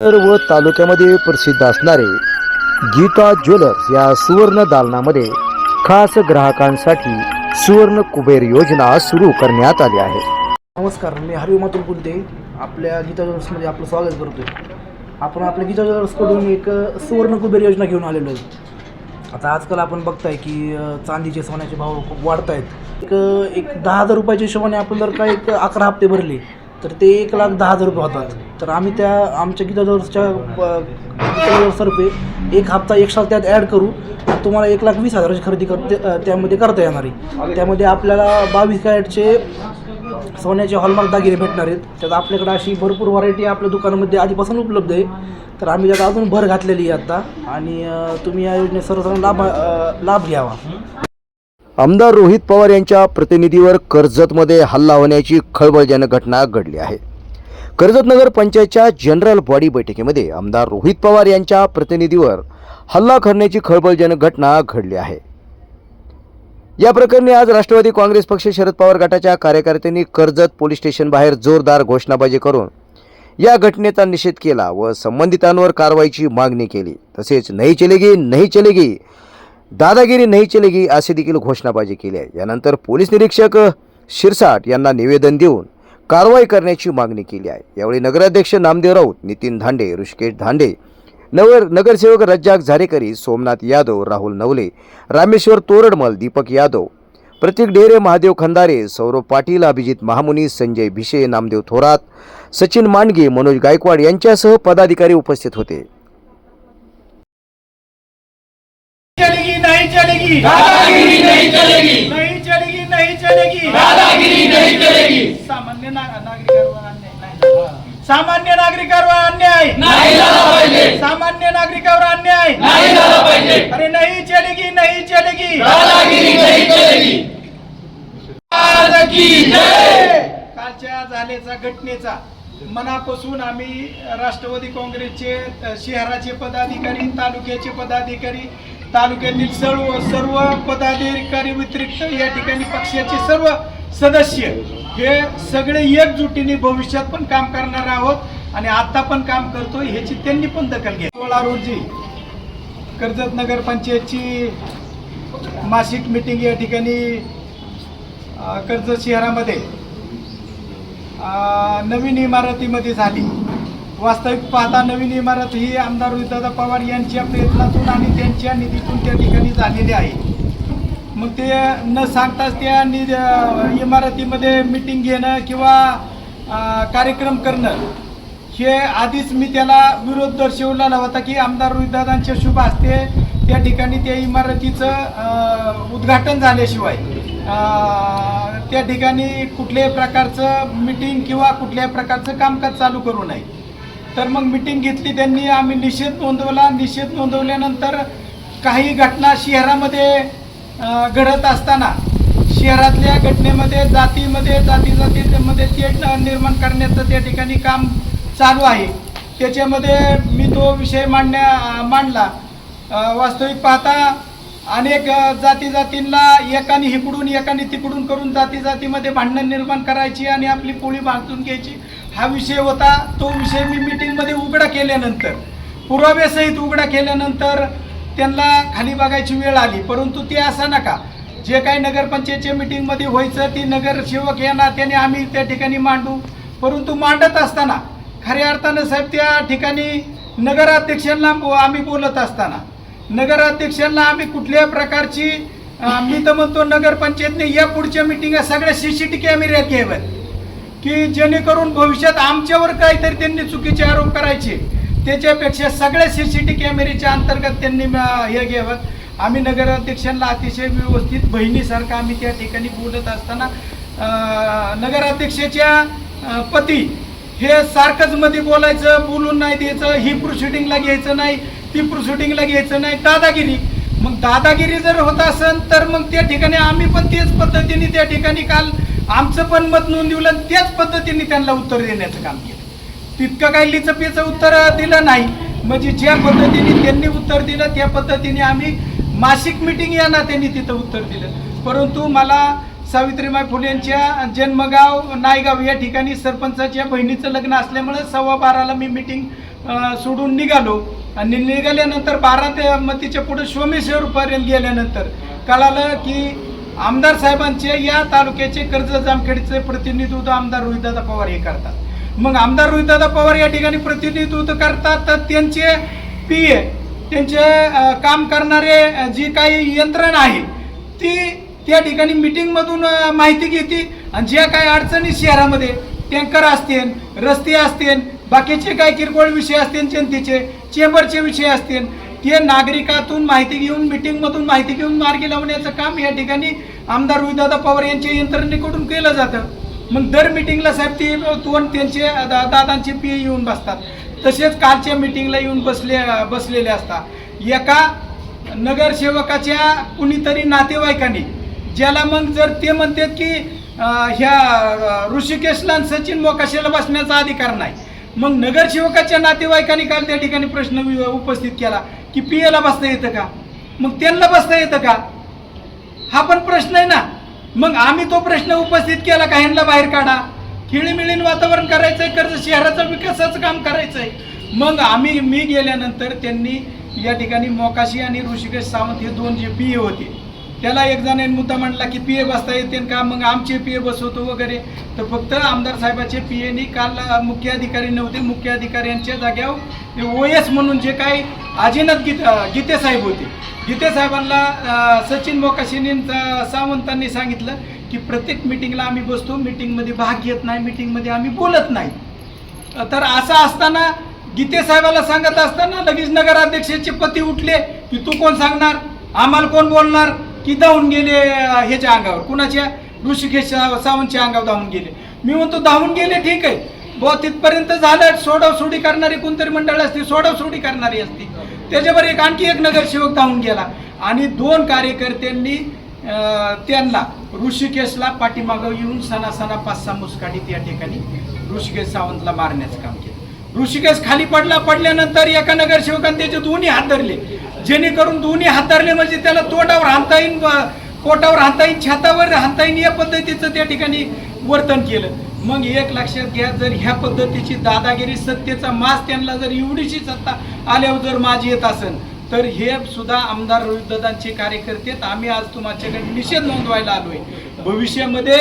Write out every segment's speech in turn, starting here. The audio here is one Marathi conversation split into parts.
व तालुक्यामध्ये प्रसिद्ध असणारे गीता ज्वेलर्स या सुवर्ण दालनामध्ये खास ग्राहकांसाठी सुवर्ण कुबेर योजना सुरू करण्यात आली आहे. नमस्कार मी हरिओ मातुल कुलते. आपल्या गीता ज्वेलर्समध्ये आपलं स्वागत करतोय. आपण आपल्या गीता ज्वेलर्सकडून एक सुवर्ण कुबेर योजना घेऊन आलेलो आहे. आता आजकाल आपण बघताय की चांदीचे सोन्याचे भाव खूप वाढत आहेत एक एक दहा हजार रुपयाच्या हिशोबाने आपण जर का एक अकरा हप्ते भरले तर ते एक लाख दहा हजार रुपये होतात. तर आम्ही त्या आमच्या गीताजवळच्या ज्वेलर्सच्या अ, गीता एक हप्ता एक्स्ट्रा त्यात ॲड करू तुम्हाला एक लाख वीस हजाराची खरेदी करते त्यामध्ये करता येणार आहे. त्यामध्ये आपल्याला बावीस कॅरेटचे सोन्याचे हॉलमार्क दागिने भेटणार आहेत. त्यात आपल्याकडे अशी भरपूर व्हरायटी आपल्या दुकानामध्ये आधीपासून उपलब्ध आहे. तर आम्ही त्यात अजून भर घातलेली आहे आत्ता आणि तुम्ही या योजनेत सर्वसाधारण लाभ लाभ घ्यावा. आमदार रोहित पवार यांच्या प्रतिनिधीवर कर्जतमध्ये हल्ला होण्याची खळबळजनक घटना घडली आहे. कर्जत नगर पंचायतच्या जनरल बॉडी बैठकीमध्ये आमदार रोहित पवार यांच्या प्रतिनिधीवर हल्ला करण्याची खळबळजनक घटना घडली आहे. या प्रकरणी आज राष्ट्रवादी काँग्रेस पक्ष शरद पवार गटाच्या कार्यकर्त्यांनी कर्जत पोलीस स्टेशन बाहेर जोरदार घोषणाबाजी करून या घटनेचा निषेध केला व संबंधितांवर कारवाईची मागणी केली. तसेच नाही चलेगी नाही चलेगी दादागिरी नाही चलेगी अशी देखील घोषणाबाजी केली आहे. यानंतर पोलीस निरीक्षक शिरसाट यांना निवेदन देऊन कारवाई करण्याची मागणी केली आहे. यावेळी नगराध्यक्ष नामदेव राऊत नितीन धांडे ऋषिकेश धांडे नगर नगरसेवक रज्जाक झारेकरी सोमनाथ यादव राहुल नवले रामेश्वर तोरडमल दीपक यादव प्रतीक डेरे महादेव खंदारे सौरभ पाटील अभिजित महामुनी संजय भिशे नामदेव थोरात सचिन मांडगे मनोज गायकवाड यांच्यासह पदाधिकारी उपस्थित होते. चलेगी। दादागिरी नहीं चलेगी। नहीं चलेगी नहीं चलेगी। दादागिरी नहीं चलेगी। सामान्य नागरिकांवर अन्याय। नाही. सामान्य नागरिकांवर अन्याय। नाही झाला पाहिजे सामान्य नागरिकांवर अन्याय। नाही झाला पाहिजे अरे नहीं चलेगी नहीं चलेगी। दादागिरी नहीं चलेगी। आज की जय। कालच्या झालेचा घटनेचा मनापासून आम्ही राष्ट्रवादी काँग्रेसचे शहराचे पदाधिकारी तालुक्याचे पदाधिकारी तालुक्यातील सर्व सर्व पदाधिकारी व्यतिरिक्त या ठिकाणी पक्षाचे सर्व सदस्य हे सगळे एकजुटीने भविष्यात पण काम करणार आहोत आणि आता पण काम करतो ह्याची त्यांनी पण दखल घ्या. सोळा रोजी कर्जत नगर पंचायतची मासिक मिटिंग या ठिकाणी कर्जत शहरामध्ये नवीन इमारतीमध्ये झाली. वास्तविक पाहता नवीन इमारत ही आमदार रोहितदादा पवार यांच्या प्रयत्नातून आणि त्यांच्या निधीतून त्या ठिकाणी झालेली आहे. मग ते न सांगताच त्या नि इमारतीमध्ये मिटिंग घेणं किंवा कार्यक्रम करणं हे आधीच मी त्याला विरोध दर्शवलेला होता की आमदार रोहितदादांच्या शुभ असते त्या ठिकाणी त्या इमारतीचं उद्घाटन झाल्याशिवाय त्या ठिकाणी कुठल्याही प्रकारचं मिटिंग किंवा कुठल्याही प्रकारचं कामकाज चालू करू नये. तर मग मिटिंग घेतली त्यांनी. आम्ही निषेध नोंदवला. निषेध नोंदवल्यानंतर काही घटना शहरामध्ये घडत असताना शहरातल्या घटनेमध्ये जातीमध्ये जाती जातीमध्ये तेढ निर्माण करण्याचं त्या ठिकाणी काम चालू आहे. त्याच्यामध्ये मी तो विषय मांडण्या मांडला. वास्तविक पाहता अनेक जाती जातींना एकाने इकडून एकाने तिकडून करून जाती जातीमध्ये भांडणं निर्माण करायची आणि आपली पोळी बांधून घ्यायची. हा विषय होता तो विषय मी मीटिंगमध्ये उघडा केल्यानंतर. पुराव्यासहित उघडा केल्यानंतर त्यांना खाली बघायची वेळ आली. परंतु ते असा नका. जे काही नगरपंचायतच्या मिटिंगमध्ये व्हायचं ती नगरसेवक या नात्याने आम्ही त्या ठिकाणी मांडू. परंतु मांडत असताना खऱ्या अर्थानं साहेब त्या ठिकाणी नगराध्यक्षांना बो- आम्ही बोलत असताना नगराध्यक्षांना आम्ही कुठल्याही प्रकारची मी तर म्हणतो नगरपंचायतने या पुढच्या मिटिंगा सगळ्या सी सी टी कॅमेऱ्यात घ्याव्यात की जेणेकरून भविष्यात आमच्यावर काहीतरी त्यांनी चुकीचे आरोप करायचे. त्याच्यापेक्षा सगळ्या सी सी टी कॅमेऱ्याच्या अंतर्गत त्यांनी हे घ्यावं. आम्ही नगराध्यक्षांना अतिशय व्यवस्थित बहिणीसारखं आम्ही त्या ठिकाणी बोलत असताना नगराध्यक्षाच्या पती हे सारखंच मध्ये बोलायचं बोलून नाही द्यायचं ही प्रोसिडिंगला घ्यायचं नाही ती प्रोसिडिंगला घ्यायचं नाही दादागिरी. मग दादागिरी जर होत असेल तर मग त्या ठिकाणी आम्ही पण तेच पद्धतीने त्या ठिकाणी काल आमचं पण मत नोंदवलं आणि त्याच पद्धतीने त्यांना उत्तर देण्याचं काम केलं. तितकं काही लिचपीचं उत्तर दिलं नाही. म्हणजे ज्या पद्धतीने त्यांनी उत्तर दिलं त्या पद्धतीने आम्ही मासिक मिटिंग या नात्याने तिथं उत्तर दिलं. परंतु मला सावित्रीबाई फुलेंच्या जन्मगाव नायगाव या ठिकाणी सरपंचाच्या बहिणीचं लग्न असल्यामुळं सव्वा बाराला मी मिटिंग सोडून निघालो. आणि निघाल्यानंतर बारा ते मग तिच्या पुढे सोमेश्वरपर्यंत गेल्यानंतर कळालं की आमदार साहेबांचे या तालुक्याचे कर्ज जामखेडचे प्रतिनिधित्व आमदार रोहितदादा पवार हे करतात. मग आमदार रोहितदादा पवार या ठिकाणी प्रतिनिधित्व करतात तर त्यांचे पी ए त्यांचे काम करणारे जी काही यंत्रणा आहे ती त्या ठिकाणी मिटिंगमधून माहिती घेते आणि ज्या काही अडचणी शहरामध्ये टँकर असतील रस्ते असतील बाकीचे काही किरकोळ विषय असतील जनतेचे चेंबरचे विषय असतील ते नागरिकातून माहिती घेऊन मिटिंगमधून माहिती घेऊन मार्गी लावण्याचं काम या ठिकाणी आमदार रुईदादा पवार यांच्या यंत्रणेकडून केलं जातं. मग दर मिटिंगला साहेब ते दोन त्यांचे दा- दादांचे पी येऊन बसतात. तसेच कालच्या मिटिंगला येऊन बसले बसलेले असतात. एका नगरसेवकाच्या कुणीतरी नातेवाईकांनी ज्याला मग जर ते म्हणतात की ह्या ऋषिकेशला सचिन मोकाशेला बसण्याचा अधिकार नाही. मग नगरसेवकाच्या नातेवाईकांनी काल त्या ठिकाणी प्रश्न वि- उपस्थित केला. की पी एला बसता येतं का? मग त्यांना बसता येतं का? हा पण प्रश्न आहे ना. मग आम्ही तो प्रश्न उपस्थित केला का ह्यांना बाहेर काढा? खिळीमिळीन वातावरण करायचंय कर्ज शहराचं विकासाचं काम करायचंय. मग आम्ही मी गेल्यानंतर त्यांनी या ठिकाणी मोकाशी आणि ऋषिकेश सावंत हे दोन जे पी ए होते त्याला एक जणांनी मुद्दा म्हणला की पी ए बसता येते का? मग आमचे पी ए बसवतो वगैरे. तर फक्त आमदार साहेबाचे पी एनी काल मुख्य अधिकारी नव्हते. मुख्य अधिकाऱ्यांच्या जाग्यावर ओ एस म्हणून जे काही अजिनाथ गीत गीतेसाहेब गीते साहेब होते. गीते साहेबांना सचिन मोकाशिनी सावंतांनी सांगितलं की प्रत्येक मिटिंगला आम्ही बसतो. मिटिंगमध्ये भाग घेत नाही. मिटिंगमध्ये आम्ही बोलत नाही. तर असं असताना गीते साहेबाला सांगत असताना लगेच नगराध्यक्षाचे पती उठले की तू कोण सांगणार? आम्हाला कोण बोलणार? की धावून गेले ह्याच्या अंगावर. कुणाच्या? ऋषिकेश सावंतच्या अंगावर धावून गेले. मी म्हणतो धावून गेले ठीक आहे. बो तिथपर्यंत झालं सोडव सोडी करणारी कोणतरी मंडळ असते सोडव सोडी करणारी असते. त्याच्यावर एक आणखी एक नगरसेवक धावून गेला. आणि दोन कार्यकर्त्यांनी त्यांना ऋषिकेशला पाठीमागं येऊन सणा सणा पाच सहा मुसकाडीत या ठिकाणी ऋषिकेश सावंतला मारण्याचं काम केलं. ऋषिकेश खाली पडला पडल्यानंतर एका नगरसेवकाने त्याचे दोन्ही हात धरले. जेणेकरून दोन्ही हातारले म्हणजे त्याला तोंडावर हाणता येईन पोटावर हाणता येईन छातावर हाणता येईन या पद्धतीचं त्या ठिकाणी वर्तन केलं मग एक लक्षात घ्या जर ह्या पद्धतीची दादागिरी सत्तेचा मास त्यांना जर एवढीशी सत्ता आल्यावर जर माझी येत असेल तर हे सुद्धा आमदार रोहितदादांचे कार्यकर्ते आहेत. आम्ही आज तुमच्याकडे निषेध नोंदवायला आलोय भविष्यामध्ये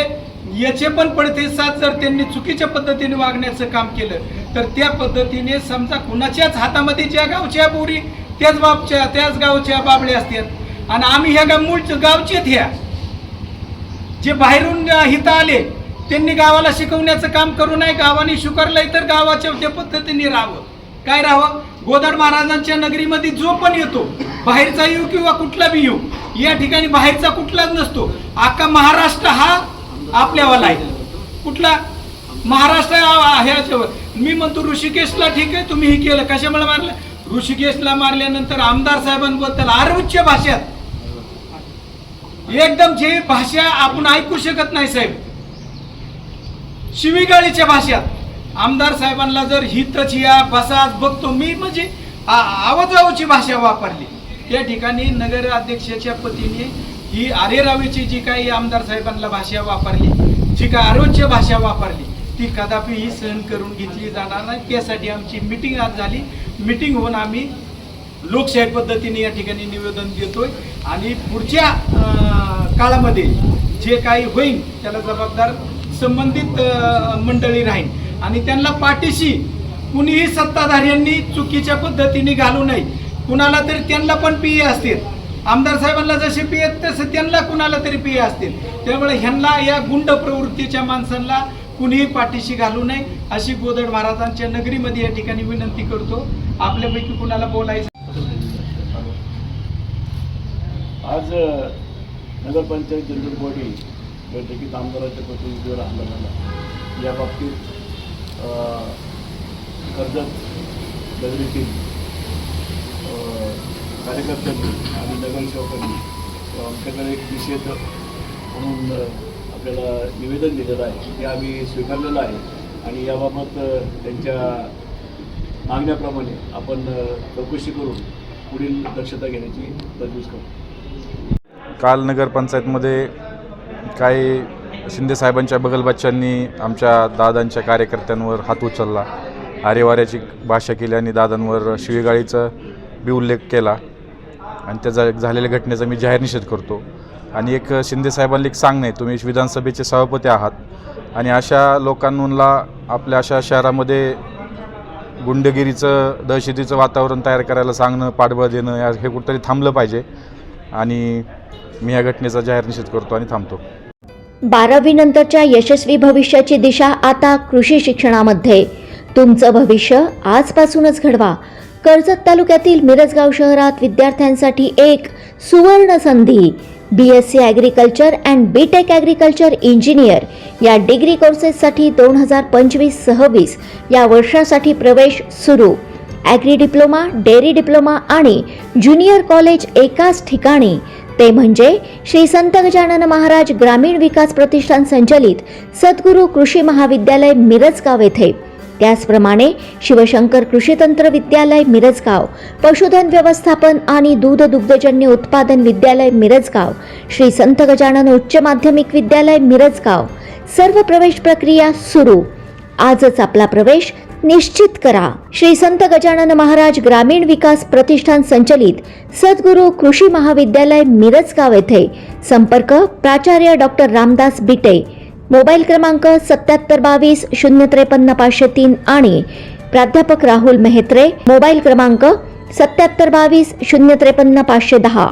याचे पण पडतेसाद जर त्यांनी चुकीच्या पद्धतीने वागण्याचं काम केलं तर त्या पद्धतीने समजा कुणाच्याच हातामध्ये ज्या गावच्या बोरी त्याच बाबच्या त्याच गावच्या बाबळ्या असतात. आणि आम्ही ह्या गाव मूळ गावचेत ह्या. जे बाहेरून हिथं आले त्यांनी गावाला शिकवण्याचं काम करू नये. गावाने स्वीकारलंय तर गावाच्या त्या पद्धतीने राहावं. काय राहावं? गोदड महाराजांच्या नगरीमध्ये जो पण येतो बाहेरचा येऊ किंवा कुठला बी येऊ या ठिकाणी बाहेरचा कुठलाच नसतो. अख्खा महाराष्ट्र हा आपल्यावाला आहे. कुठला? महाराष्ट्र ह्याच्यावर. मी म्हणतो ऋषिकेशला ठीक आहे तुम्ही हे केलं. कशामुळे मारलं? ऋषिकेशला मारल्यानंतर आमदार साहेबांबद्दल आरोग्य भाषेत. एकदम जे भाषा आपण ऐकू शकत नाही साहेब. शिवीगाळीच्या भाषेत. आमदार साहेबांना जर हितच या बसाच बघतो मी म्हणजे आ- आवाजावाची भाषा वापरली. त्या ठिकाणी नगर अध्यक्षाच्या पतीने ही आरेरावीची जी काही आमदार साहेबांना भाषा वापरली जी काही आरोग्य भाषा वापरली ती कदापि ही सहन करून घेतली जाणार नाही. त्यासाठी आमची मिटिंग आज झाली. मिटिंग होऊन आम्ही लोकशाही पद्धतीने या ठिकाणी निवेदन देतोय. आणि पुढच्या काळामध्ये जे काही होईल त्याला जबाबदार संबंधित मंडळी राहील. आणि त्यांना पाठीशी कुणीही सत्ताधाऱ्यांनी चुकीच्या पद्धतीने घालू नये. कुणाला तरी त्यांना पण पी असतील. आमदार साहेबांना जसे पी आहेत तसे त्यांना कुणाला तरी पी असतील. त्यामुळे ह्यांना या गुंड प्रवृत्तीच्या माणसांना कुणीही पाठीशी घालू नये अशी गोदड महाराजांच्या नगरीमध्ये या ठिकाणी विनंती करतो. आपल्यापैकी कुणाला बोलायचं? आज नगरपंचायत जनरल बॉडी बैठकीत आमदाराच्या प्रतिनिधीवर हल्ला झाला. या बाबतीत कर्जत नगरीतील कार्यकर्त्यांनी आणि नगरसेवकांनी आमच्याकडे एक निषेध म्हणून आपल्याला निवेदन दिलेलं आहे ते आम्ही स्वीकारलेलं आहे. आणि याबाबत त्यांच्या मागण्याप्रमाणे आपण चौकशी करून पुढील दक्षता घेण्याची तरतूद करू. काल नगरपंचायतमध्ये काही शिंदे साहेबांच्या बगलबच्च्यांनी आमच्या दादांच्या कार्यकर्त्यांवर हात उचलला. आरेवाऱ्याची भाषा केली आणि दादांवर शिवीगाळीचा बी उल्लेख केला. आणि त्या झालेल्या घटनेचा मी जाहीर निषेध करतो. आणि एक शिंदे साहेबांना एक सांग नाही तुम्ही विधानसभेचे सभापती आहात. आणि अशा लोकांना आपल्या अशा शहरामध्ये गुंडगिरीचं दहशतीचं वातावरण तयार करायला सांगणं पाठबळ देणं या हे कुठंतरी थांबलं पाहिजे. आणि मी या घटनेचा जाहीर निषेध करतो आणि थांबतो. बारावी नंतरच्या यशस्वी भविष्याची दिशा आता कृषी शिक्षणामध्ये. तुमचं भविष्य आजपासूनच घडवा. कर्जत तालुक्यातील मिरजगाव शहरात विद्यार्थ्यांसाठी एक सुवर्ण संधी. B S C agriculture and B tech agriculture engineer या डिग्री कोर्सेससाठी दोन हजार पंचवीस सव्वीस या वर्षासाठी प्रवेश सुरू. ॲग्री डिप्लोमा डेअरी डिप्लोमा आणि ज्युनियर कॉलेज एकाच ठिकाणी. ते म्हणजे श्री संत गजानन महाराज ग्रामीण विकास प्रतिष्ठान संचलित सद्गुरू कृषी महाविद्यालय मिरजगाव येथे. त्याचप्रमाणे शिवशंकर कृषी तंत्र विद्यालय मिरजगाव पशुधन व्यवस्थापन आणि दूध दुग्धजन्य उत्पादन विद्यालय मिरजगाव श्री संत गजानन उच्च माध्यमिक विद्यालय मिरजगाव. सर्व प्रवेश प्रक्रिया सुरू. आजच आपला प्रवेश निश्चित करा. श्री संत गजानन महाराज ग्रामीण विकास प्रतिष्ठान संचलित सद्गुरू कृषी महाविद्यालय मिरजगाव येथे संपर्क प्राचार्य डॉक्टर रामदास बिटे मोबाईल क्रमांक सत्याहत्तर बावीस शून्य त्रेपन्न पाचशे तीन आणि प्राध्यापक राहुल मेहत्रे. मोबाईल क्रमांक सत्याहत्तर बावीस शून्य त्रेपन्न पाचशे दहा.